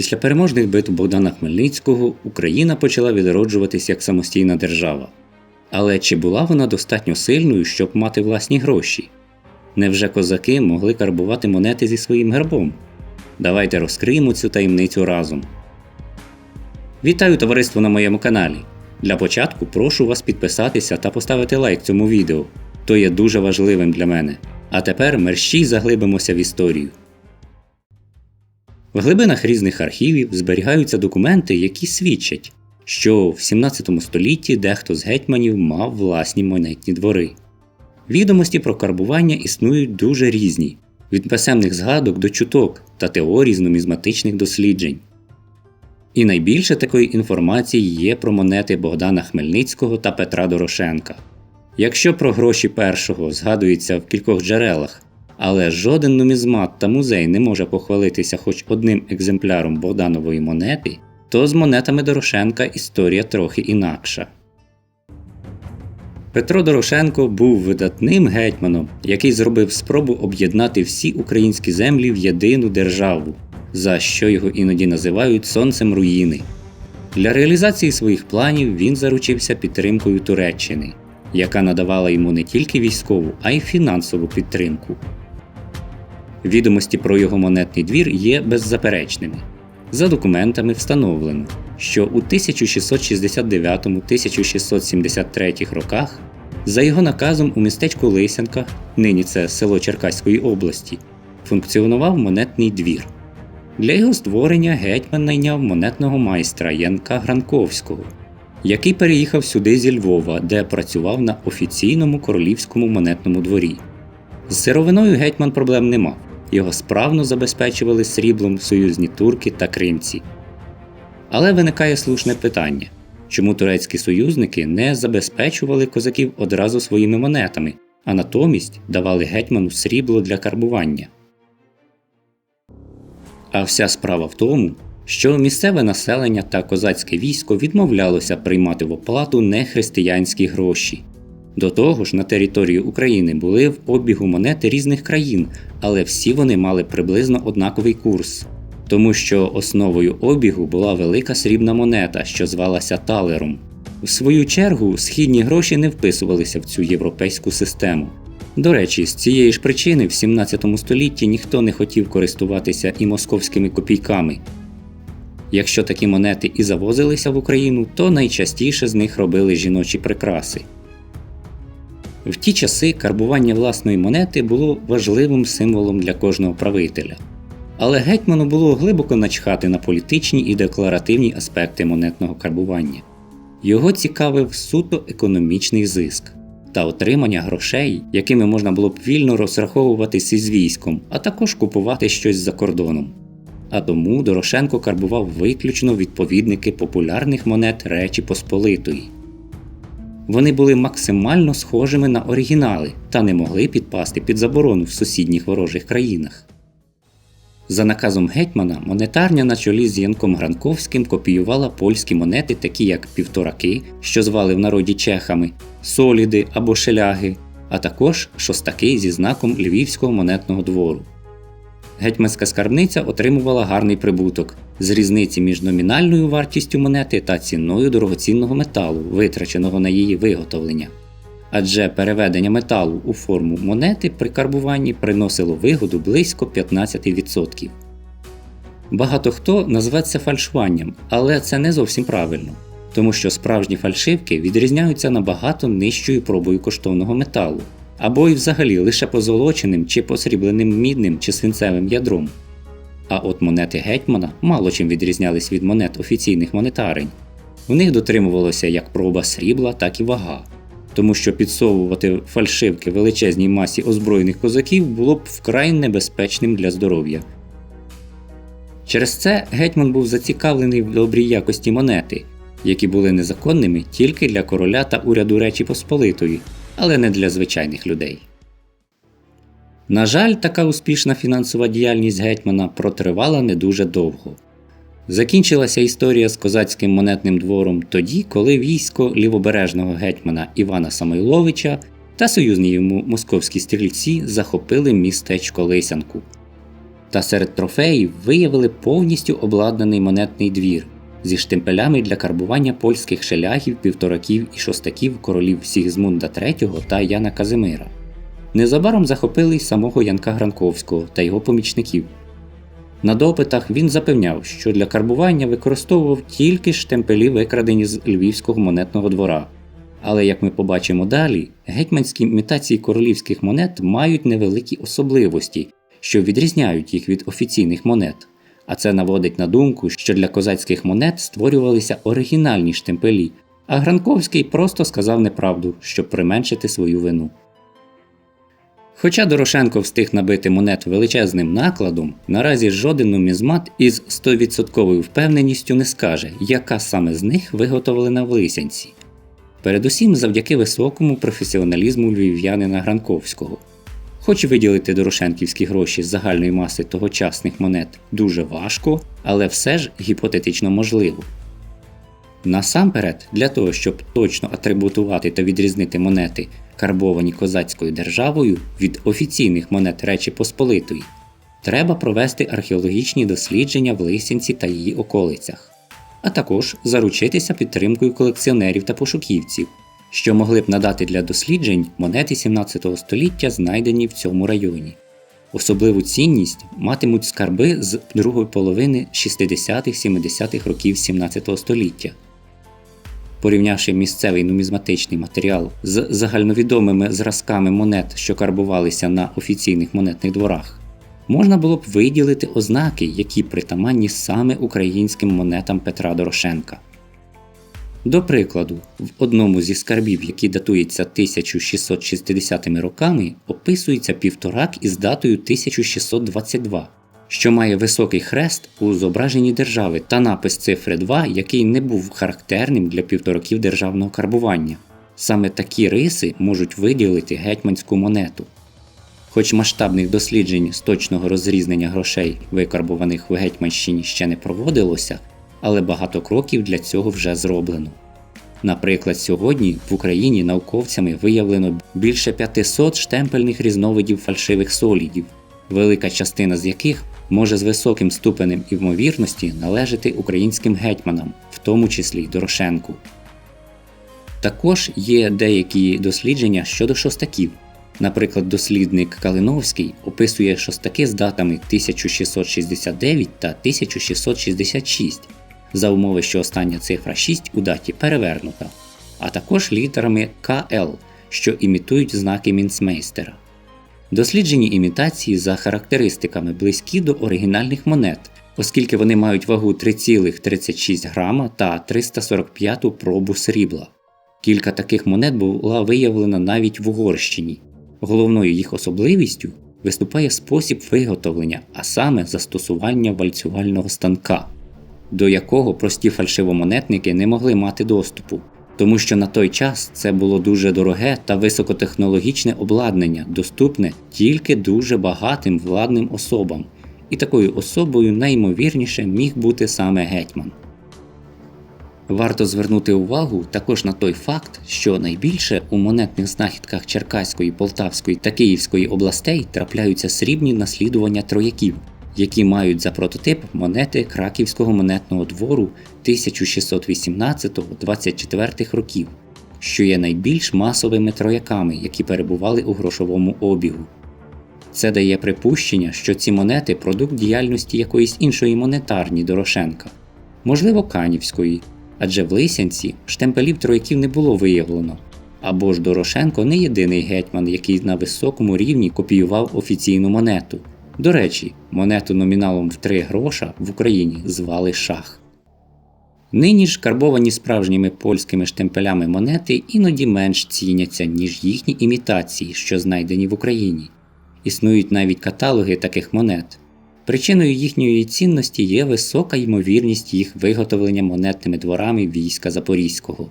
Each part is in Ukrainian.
Після переможних битв Богдана Хмельницького Україна почала відроджуватись як самостійна держава. Але чи була вона достатньо сильною, щоб мати власні гроші? Невже козаки могли карбувати монети зі своїм гербом? Давайте розкриємо цю таємницю разом. Вітаю товариство на моєму каналі. Для початку прошу вас підписатися та поставити лайк цьому відео. То є дуже важливим для мене. А тепер мерщій заглибимося в історію. В глибинах різних архівів зберігаються документи, які свідчать, що в 17 столітті дехто з гетьманів мав власні монетні двори. Відомості про карбування існують дуже різні, від писемних згадок до чуток та теорій з нумізматичних досліджень. І найбільше такої інформації є про монети Богдана Хмельницького та Петра Дорошенка. Якщо про гроші першого згадується в кількох джерелах, але жоден нумізмат та музей не може похвалитися хоч одним екземпляром Богданової монети, то з монетами Дорошенка історія трохи інакша. Петро Дорошенко був видатним гетьманом, який зробив спробу об'єднати всі українські землі в єдину державу, за що його іноді називають сонцем руїни. Для реалізації своїх планів він заручився підтримкою Туреччини, яка надавала йому не тільки військову, а й фінансову підтримку. Відомості про його монетний двір є беззаперечними. За документами встановлено, що у 1669-1673 роках за його наказом у містечку Лисянка, нині це село Черкаської області, функціонував монетний двір. Для його створення гетьман найняв монетного майстра Янка Гранковського, який переїхав сюди зі Львова, де працював на офіційному королівському монетному дворі. З сировиною гетьман проблем не мав, його справно забезпечували сріблом союзні турки та кримці. Але виникає слушне питання чому турецькі союзники не забезпечували козаків одразу своїми монетами, а натомість давали гетьману срібло для карбування. А вся справа в тому, що місцеве населення та козацьке військо відмовлялося приймати в оплату нехристиянські гроші. До того ж, на території України були в обігу монети різних країн, але всі вони мали приблизно однаковий курс, тому що основою обігу була велика срібна монета, що звалася талером. В свою чергу, східні гроші не вписувалися в цю європейську систему. До речі, з цієї ж причини в 17 столітті ніхто не хотів користуватися і московськими копійками. Якщо такі монети і завозилися в Україну, то найчастіше з них робили жіночі прикраси. В ті часи карбування власної монети було важливим символом для кожного правителя. Але гетьману було глибоко начхати на політичні і декларативні аспекти монетного карбування. Його цікавив суто економічний зиск та отримання грошей, якими можна було б вільно розраховуватись із військом, а також купувати щось за кордоном. А тому Дорошенко карбував виключно відповідники популярних монет Речі Посполитої. Вони були максимально схожими на оригінали та не могли підпасти під заборону в сусідніх ворожих країнах. За наказом гетьмана, монетарня на чолі з Янком Гранковським копіювала польські монети, такі як півтораки, що звали в народі чехами, соліди або шеляги, а також шостаки зі знаком Львівського монетного двору. Гетьманська скарбниця отримувала гарний прибуток з різниці між номінальною вартістю монети та ціною дорогоцінного металу, витраченого на її виготовлення. Адже переведення металу у форму монети при карбуванні приносило вигоду близько 15%. Багато хто це фальшуванням, але це не зовсім правильно, тому що справжні фальшивки відрізняються набагато нижчою пробою коштовного металу, або й взагалі лише позолоченим чи посрібленим мідним чи свинцевим ядром. А от монети гетьмана мало чим відрізнялись від монет офіційних монетарень. В них дотримувалося як проба срібла, так і вага тому що підсовувати фальшивки величезній масі озброєних козаків було б вкрай небезпечним для здоров'я. Через це гетьман був зацікавлений в добрій якості монети, які були незаконними тільки для короля та уряду Речі Посполитої, але не для звичайних людей. На жаль, така успішна фінансова діяльність гетьмана протривала не дуже довго. Закінчилася історія з козацьким монетним двором тоді, коли військо лівобережного гетьмана Івана Самойловича та союзні йому московські стрільці захопили містечко Лисянку. Та серед трофеїв виявили повністю обладнаний монетний двір зі штемпелями для карбування польських шелягів, півтораків і шостаків королів Сігзмунда III та Яна Казимира. Незабаром захопили й самого Янка Гранковського та його помічників. На допитах він запевняв, що для карбування використовував тільки штемпелі, викрадені з львівського монетного двора. Але як ми побачимо далі, гетьманські імітації королівських монет мають невеликі особливості, що відрізняють їх від офіційних монет. А це наводить на думку, що для козацьких монет створювалися оригінальні штемпелі, а Гранковський просто сказав неправду, щоб применшити свою вину. Хоча Дорошенко встиг набити монет величезним накладом, наразі жоден нумізмат із 100% впевненістю не скаже, яка саме з них виготовлена в Лисянці. Передусім завдяки високому професіоналізму львів'янина Гранковського. Хоч виділити Дорошенківські гроші з загальної маси тогочасних монет дуже важко, але все ж гіпотетично можливо. Насамперед, для того, щоб точно атрибутувати та відрізнити монети, карбовані козацькою державою від офіційних монет Речі Посполитої, треба провести археологічні дослідження в Лисянці та її околицях, а також заручитися підтримкою колекціонерів та пошуківців, що могли б надати для досліджень монети 17 століття, знайдені в цьому районі. Особливу цінність матимуть скарби з другої половини 60-70-х років 17 століття. Порівнявши місцевий нумізматичний матеріал з загальновідомими зразками монет, що карбувалися на офіційних монетних дворах, можна було б виділити ознаки, які притаманні саме українським монетам Петра Дорошенка. До прикладу, в одному зі скарбів, який датується 1660 роками, описується півторак із датою 1622, що має високий хрест у зображенні держави та напис цифри 2, який не був характерним для півтораків державного карбування. Саме такі риси можуть виділити гетьманську монету. Хоч масштабних досліджень з точного розрізнення грошей, викарбуваних в Гетьманщині, ще не проводилося, але багато кроків для цього вже зроблено. Наприклад, сьогодні в Україні науковцями виявлено більше 500 штемпельних різновидів фальшивих солідів, велика частина з яких може з високим ступенем імовірності належати українським гетьманам, в тому числі й Дорошенку. Також є деякі дослідження щодо шостаків. Наприклад, дослідник Калиновський описує шостаки з датами 1669 та 1666 за умови, що остання цифра 6 у даті перевернута, а також літерами КЛ, що імітують знаки мінцмейстера. Досліджені імітації за характеристиками близькі до оригінальних монет, оскільки вони мають вагу 3,36 грама та 345 пробу срібла. Кілька таких монет була виявлена навіть в Угорщині. Головною їх особливістю виступає спосіб виготовлення, а саме застосування вальцювального станка, до якого прості фальшивомонетники не могли мати доступу, тому що на той час це було дуже дороге та високотехнологічне обладнання, доступне тільки дуже багатим владним особам, і такою особою найімовірніше міг бути саме гетьман. Варто звернути увагу також на той факт, що найбільше у монетних знахідках Черкаської, Полтавської та Київської областей трапляються срібні наслідування трояків, які мають за прототип монети Краківського монетного двору 1618-24 років, що є найбільш масовими трояками, які перебували у грошовому обігу. Це дає припущення, що ці монети продукт діяльності якоїсь іншої монетарні Дорошенка, можливо, Канівської, адже в Лисянці штемпелів трояків не було виявлено. Або ж Дорошенко не єдиний гетьман, який на високому рівні копіював офіційну монету. До речі, монету номіналом в 3 гроша в Україні звали шах. Нині ж карбовані справжніми польськими штемпелями монети іноді менш ціняться, ніж їхні імітації, що знайдені в Україні. Існують навіть каталоги таких монет. Причиною їхньої цінності є висока ймовірність їх виготовлення монетними дворами війська Запорізького.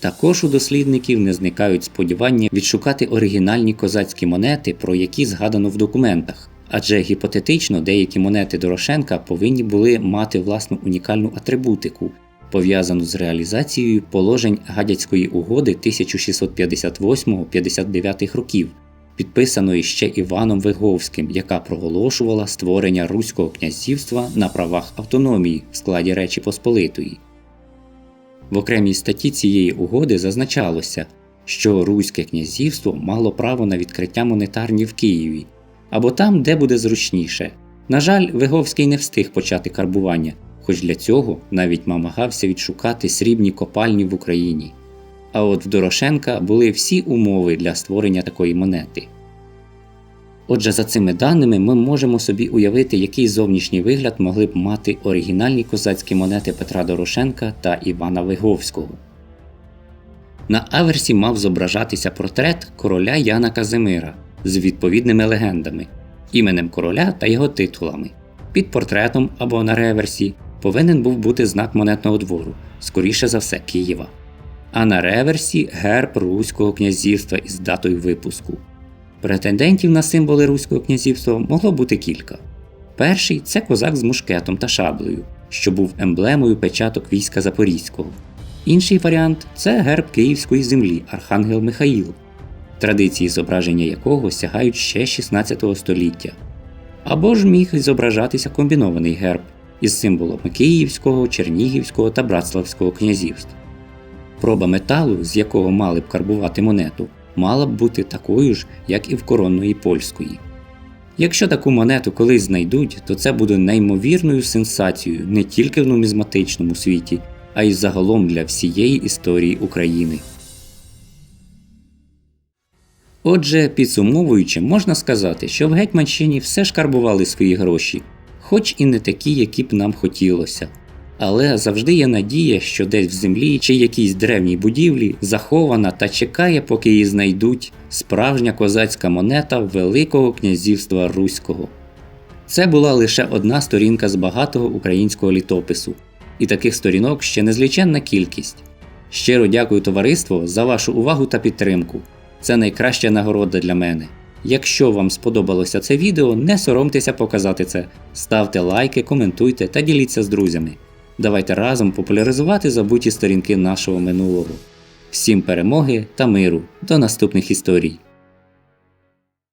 Також у дослідників не зникають сподівання відшукати оригінальні козацькі монети, про які згадано в документах, адже гіпотетично деякі монети Дорошенка повинні були мати власну унікальну атрибутику, пов'язану з реалізацією положень Гадяцької угоди 1658-59 років підписаної ще Іваном Виговським, яка проголошувала створення Руського князівства на правах автономії в складі Речі Посполитої. В окремій статті цієї угоди зазначалося, що Руське князівство мало право на відкриття монетарні в Києві або там, де буде зручніше. На жаль, Виговський не встиг почати карбування, хоч для цього навіть намагався відшукати срібні копальні в Україні. А от в Дорошенка були всі умови для створення такої монети. Отже, за цими даними ми можемо собі уявити, який зовнішній вигляд могли б мати оригінальні козацькі монети Петра Дорошенка та Івана Виговського. На аверсі мав зображатися портрет короля Яна Казимира з відповідними легендами, іменем короля та його титулами. Під портретом або на реверсі повинен був бути знак монетного двору, скоріше за все Києва. А на реверсі герб Руського князівства із датою випуску. Претендентів на символи Руського князівства могло бути кілька. Перший це козак з мушкетом та шаблею, що був емблемою печаток війська Запорізького. Інший варіант це герб Київської землі Архангел Михаїл, традиції зображення якого сягають ще 16 століття. Або ж міг зображатися комбінований герб із символами Київського, Чернігівського та Братславського князівств. Проба металу, з якого мали б карбувати монету, мала б бути такою ж, як і в коронної польської. Якщо таку монету колись знайдуть, то це буде неймовірною сенсацією не тільки в нумізматичному світі, а й загалом для всієї історії України. Отже, підсумовуючи, можна сказати, що в Гетьманщині все ж карбували свої гроші, хоч і не такі, які б нам хотілося. Але завжди є надія, що десь в землі чи якійсь древній будівлі захована та чекає, поки її знайдуть справжня козацька монета Великого князівства Руського. Це була лише одна сторінка з багатого українського літопису, і таких сторінок ще незліченна кількість. Щиро дякую товариство за вашу увагу та підтримку. Це найкраща нагорода для мене. Якщо вам сподобалося це відео, не соромтеся показати це, ставте лайки, коментуйте та діліться з друзями. Давайте разом популяризувати забуті сторінки нашого минулого. Всім перемоги та миру. До наступних історій!